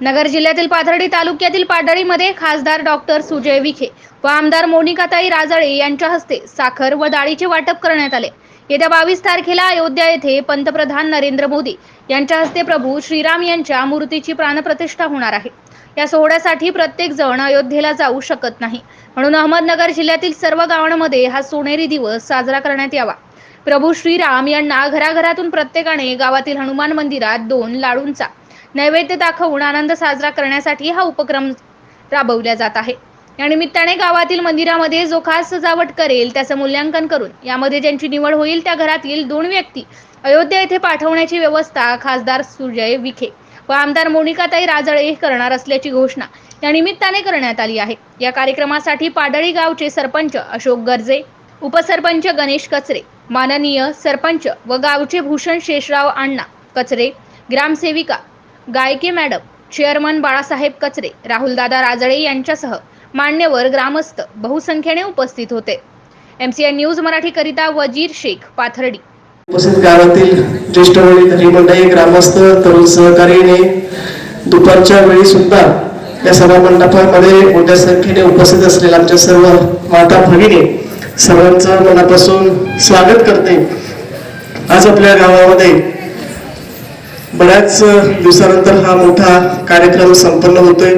नगर जिल्ह्यातील पाथर्डी तालुक्यातील पाडळीमध्ये खासदार डॉक्टर सुजय विखे व आमदार मोनिकाताई राजळे यांच्या हस्ते साखर व डाळीचे वाटप करण्यात आले. येत्या बावीस तारखेला अयोध्या येथे पंतप्रधान नरेंद्र मोदी यांच्या हस्ते प्रभू श्रीराम यांच्या मूर्तीची प्राणप्रतिष्ठा होणार आहे. या सोहळ्यासाठी प्रत्येक जण अयोध्येला जाऊ शकत नाही. म्हणून अहमदनगर जिल्ह्यातील सर्व गावांमध्ये हा सोनेरी दिवस साजरा करण्यात यावा. प्रभू श्रीराम यांना घराघरातून प्रत्येकाने गावातील हनुमान मंदिरात दोन लाडूंचा नैवेद्य दाखवून आनंद साजरा करण्यासाठी हा उपक्रम राबवला जात आहे. या निमित्ताने गावातील मंदिरामध्ये जो खास सजावट करेल त्याचं मूल्यांकन करून यामध्ये ज्यांची निवड होईल त्या घरातील दोन व्यक्ती अयोध्या येथे पाठवण्याची व्यवस्था खासदार सुजय विखे व आमदार मोनिकाताई राजळे करणार असल्याची घोषणा या निमित्ताने करण्यात आली आहे. या कार्यक्रमासाठी पाडळी गावचे सरपंच अशोक गर्जे उपसरपंच गणेश कचरे माननीय सरपंच व गावचे भूषण शेषराव अण्णा कचरे ग्रामसेविका गायके मॅडम चेअरमन बाळासाहेब कचरे राहुलदादा राजळे यांच्यासह मान्यवर ग्रामस्थ बहुसंख्येने उपस्थित होते. एमसीएन न्यूज मराठीकरिता वजीर शेख पाथर्डी. उपस्थित गावातील ज्येष्ठ मंडळी मंडळी ग्रामस्थ तरुण सहकार्याने दुपारच्या वेळी सुद्धा या सभा मंडपामध्ये मोठ्या संख्येने उपस्थित असलेल्या आमच्या सर्व माता भगिनी सर्वांचं मनापासून स्वागत करते. आज आपल्या गावामध्ये बऱ्याच दिवसानंतर हा मोठा कार्यक्रम संपन्न होतोय.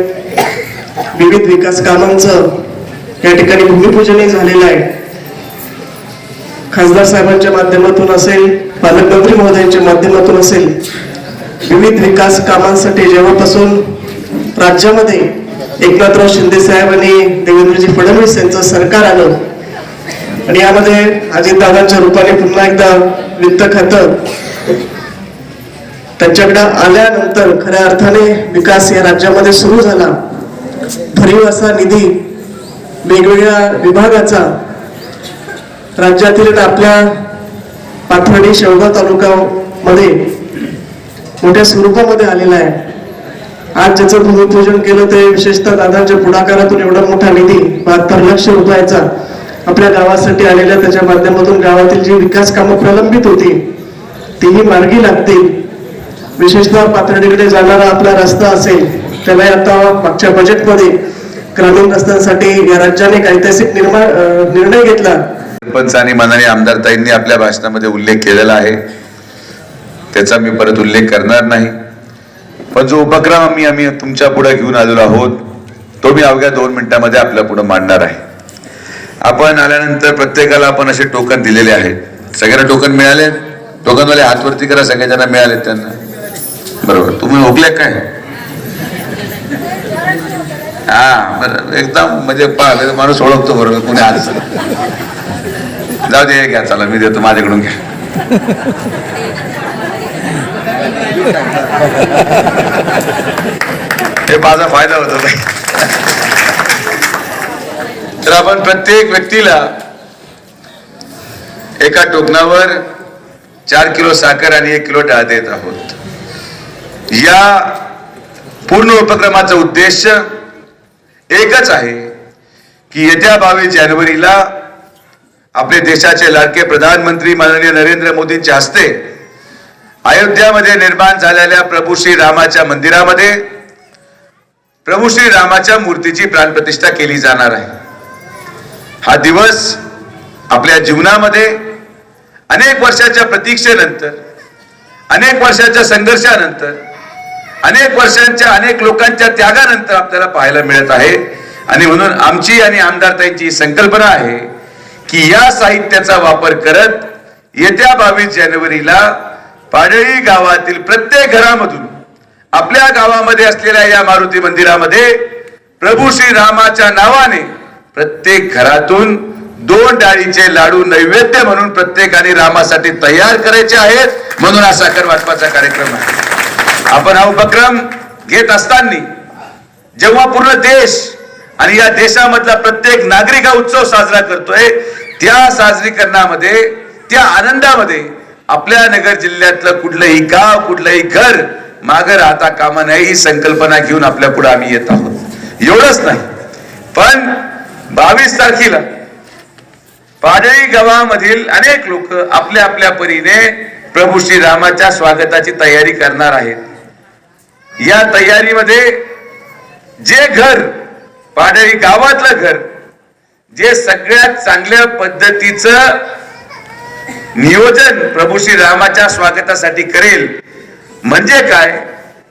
विविध विकास कामांचं या ठिकाणी भूमिपूजनही झालेलं आहे. खासदार साहेबांच्या माध्यमातून असेल पालकमंत्री महोदयांच्या माध्यमातून असेल विविध विकास कामांसाठी जेव्हापासून राज्यामध्ये एकनाथराव शिंदे साहेब आणि देवेंद्रजी फडणवीस यांचं सरकार आलं आणि यामध्ये अजितदादांच्या रूपाने पुन्हा एकदा वित्त खातं त्यांच्याकडे आल्यानंतर खऱ्या अर्थाने विकास या राज्यामध्ये सुरू झाला. भरीव असा निधी वेगवेगळ्या विभागाचा राज्यातील आपल्या पाथर्डी शेवगाव तालुक्यामध्ये मोठ्या स्वरूपामध्ये आलेला आहे. आज ज्याचं भूमिपूजन केलं ते विशेषतः दादांच्या पुढाकारातून एवढा मोठा निधी बहात्तर लक्ष रुपयाचा आपल्या गावासाठी आलेल्या त्याच्या माध्यमातून गावातील जी विकास कामं प्रलंबित होती तीही मार्गी लागतील. विशेषतः पाथर्डीकडे जाणारा आपला रस्ता असेल त्यामुळे आता मागच्या बजेटमध्ये ग्रामीण रस्त्यांसाठी या राज्याने ऐतिहासिक निर्माण निर्णय घेतला. सरपंच आणि माननीय आमदारताईंनी आपल्या भाषणामध्ये उल्लेख केलेला आहे. त्याचा मी परत उल्लेख करणार नाही. पण जो उपक्रम आम्ही आम्ही तुमच्यापुढे घेऊन आलेलो आहोत तो मी अवघ्या दोन मिनिटांमध्ये आपल्या पुढे मांडणार आहे. आपण आल्यानंतर प्रत्येकाला आपण असे टोकन दिलेले आहेत. सगळ्यांना टोकन मिळाले? टोकनवाले हातवरती करा सगळ्या ज्यांना मिळाले त्यांना. बरोबर. तुम्ही ओकले काय? हा बरं. एकदम म्हणजे पाहिलं माणूस ओळखतो बरोबर कोणी आज जाऊ दे हे घ्या चला मी देतो माझ्याकडून घ्या. हे माझा फायदा होतो तर आपण प्रत्येक व्यक्तीला एका टोकणावर चार किलो साखर आणि एक किलो डाळ देत आहोत. या पूर्ण उपक्रमाचा उद्देश एकच आहे की येत्या बावीस जानेवारीला आपले देशाचे लाडके प्रधानमंत्री माननीय नरेंद्र मोदींच्या हस्ते अयोध्यामध्ये निर्माण झालेल्या प्रभू श्री रामाच्या मंदिरामध्ये प्रभू श्री रामाच्या मूर्तीची प्राणप्रतिष्ठा केली जाणार आहे. हा दिवस आपल्या जीवनामध्ये अनेक वर्षाच्या प्रतीक्षेनंतर अनेक वर्षाच्या संघर्षानंतर अनेक वर्षांच्या अनेक लोकांच्या त्यागानंतर आपल्याला पाहायला मिळत आहे. आणि म्हणून आमची आणि आमदारताईंची संकल्पना आहे की या साहित्याचा वापर करत येत्या बावीस जानेवारीला पाडळी गावातील प्रत्येक घरामधून आपल्या गावामध्ये असलेल्या या मारुती मंदिरामध्ये प्रभू श्री रामाच्या नावाने प्रत्येक घरातून दोन डाळीचे लाडू नैवेद्य म्हणून प्रत्येकाने रामासाठी तयार करायचे आहेत. म्हणून हा साखर वाटपाचा कार्यक्रम आहे. आपण हा उपक्रम घेत असताना जेव्हा पूर्ण देश आणि या देशामधला प्रत्येक नागरिक हा उत्सव साजरा करतोय त्या साजरीकरणामध्ये त्या आनंदामध्ये आपल्या नगर जिल्ह्यातलं कुठलंही गाव कुठलंही घर मागं राहता कामा नये ही संकल्पना घेऊन आपल्या पुढे आम्ही येत आहोत. एवढंच नाही पण बावीस तारखेला पाडळी गावामधील अनेक लोक आपल्या आपल्या परीने प्रभू श्री रामाच्या स्वागताची तयारी करणार आहेत. या तयारीमध्ये जे घर पाडळी गावातलं घर जे सगळ्यात चांगल्या पद्धतीचं नियोजन प्रभू श्री रामाच्या स्वागतासाठी करेल म्हणजे काय?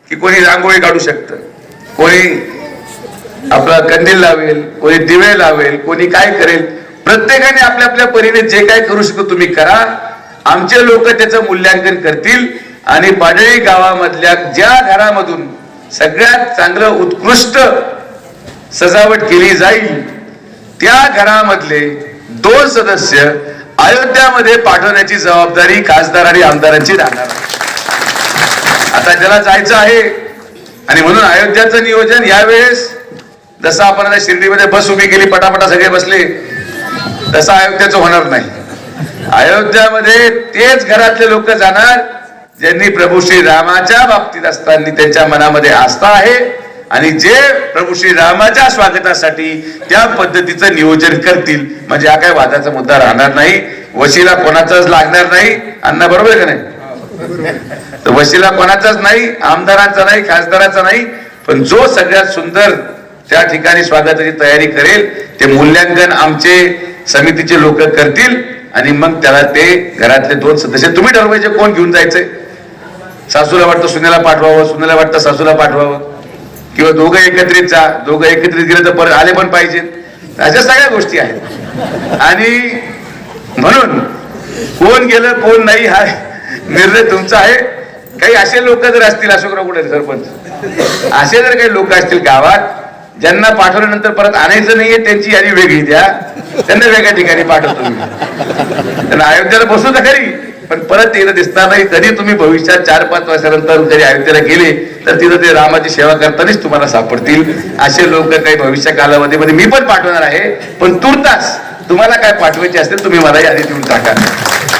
की कोणी रांगोळी काढू शकतं. कोणी आपला कंदील लावेल कोणी दिवे लावेल कोणी काय करेल प्रत्येकाने आपल्या आपल्या परीने जे काय करू शकतो तुम्ही करा. आमचे लोक त्याचं मूल्यांकन करतील. आणि पाडळी गावामधल्या ज्या घरामधून सगळ्यात चांगलं उत्कृष्ट सजावट केली जाईल त्या घरामधले दोन सदस्य अयोध्यामध्ये पाठवण्याची जबाबदारी खासदार आणि आमदारांची राहणार आता ज्याला जायचं आहे आणि म्हणून अयोध्याचं नियोजन यावेळेस जसं आपण आता शिर्डीमध्ये बस उभी केली पटापटा सगळे बसले तसं अयोध्याचं होणार नाही. अयोध्यामध्ये तेच घरातले लोक जाणार ज्यांनी प्रभू श्री रामाच्या बाबतीत असताना त्यांच्या मनामध्ये आस्था आहे आणि जे प्रभू श्री रामाच्या स्वागतासाठी त्या पद्धतीचं नियोजन करतील म्हणजे हा काय वादाचा मुद्दा राहणार नाही. वशीला कोणाचाच लागणार नाही. अण्णा बरोबर आहे का नाही? तर वशीला कोणाचाच नाही आमदारांचा नाही खासदाराचा नाही. पण जो सगळ्यात सुंदर त्या ठिकाणी स्वागताची तयारी करेल ते मूल्यांकन आमचे समितीचे लोक करतील आणि मग त्याला ते घरातले दोन सदस्य तुम्ही ठरवायचे कोण घेऊन जायचंय. सासूला वाटतं सुनेला पाठवावं सुनेला वाटतं सासूला पाठवावं. किंवा दोघं एकत्रित जा दोघं एकत्रित गेले तर परत आले पण पाहिजेत. अशा सगळ्या गोष्टी आहेत. आणि म्हणून कोण गेलं कोण नाही हा निर्णय तुमचा आहे. काही असे लोक जर असतील अशोकराव कुठे सरपंच? असे जर काही लोक असतील गावात ज्यांना पाठवल्यानंतर परत आणायचं नाहीये त्यांची यादी वेगळी द्या. त्यांना वेगळ्या ठिकाणी पाठवतो मी. त्यांना अयोध्येला बसू तर खरी. पण परत तिथं दिसणार नाही कधी तुम्ही भविष्यात चार पाच वर्षानंतर जरी अयोध्येला गेले तर तिथं ते रामाची सेवा करतानाच तुम्हाला सापडतील. असे लोक काही भविष्य कालावधीमध्ये म्हणजे मी पण पाठवणार आहे पण तुर्तास तुम्हाला काय पाठवायचे असतील तुम्ही मला यादी देऊन टाका.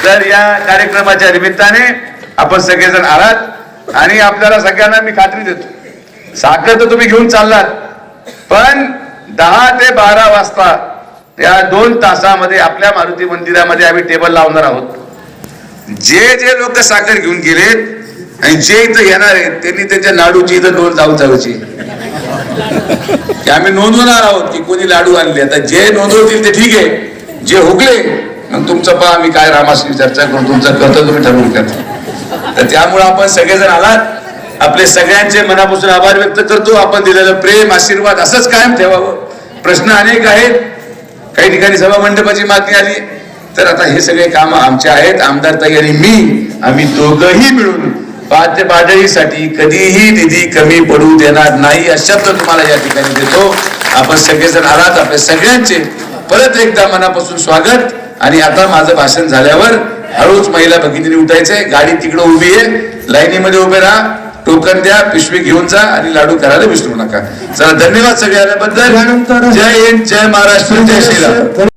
तर या कार्यक्रमाच्या निमित्ताने आपण सगळेजण आलात आणि आपल्याला सगळ्यांना मी खात्री देतो. साखर तर तुम्ही घेऊन चाललात पण दहा ते बारा वाजता या दोन तासामध्ये आपल्या मारुती मंदिरामध्ये आम्ही टेबल लावणार आहोत. जे जे लोक साखर घेऊन गेलेत आणि जे इथं येणार आहेत त्यांनी त्यांच्या लाडूची इथं नोंद जाऊन जाऊची की आम्ही नोंदवणार आहोत की कोणी लाडू आणले. आता जे नोंदवतील ते ठीक आहे. जे हुकले मग तुमचं पहा आम्ही काय रामाशी चर्चा करून तुमचं कर्तव्य तुम्ही ठरवून करता तर त्यामुळे आपण सगळेजण आलात. आपले सगळ्यांचे मनापासून आभार व्यक्त करतो. आपण दिलेलं प्रेम आशीर्वाद असंच कायम ठेवावं. प्रश्न अनेक आहेत. काही ठिकाणी सभा मंडपाची मागणी आली. तर आता हे सगळे काम आमचे आहेत. आमदार ताई आणि मी आम्ही दोघंही मिळून पाच पाडळीसाठी कधीही निधी कमी पडू देणार नाही शब्द तुम्हाला या ठिकाणी देतो. आपण सगळेजण आलात. आपले सगळ्यांचे परत एकदा मनापासून स्वागत. आणि आता माझं भाषण झाल्यावर हळूच महिला भगिनीने उठायचंय गाडी तिकडे उभी आहे. लाईनीमध्ये उभे राहा. टोकन द्या पिशवी घेऊन जा आणि लाडू करायला विसरू नका. चला धन्यवाद सगळ्यांबद्दल जय हिंद जय महाराष्ट्र जय श्रीराम.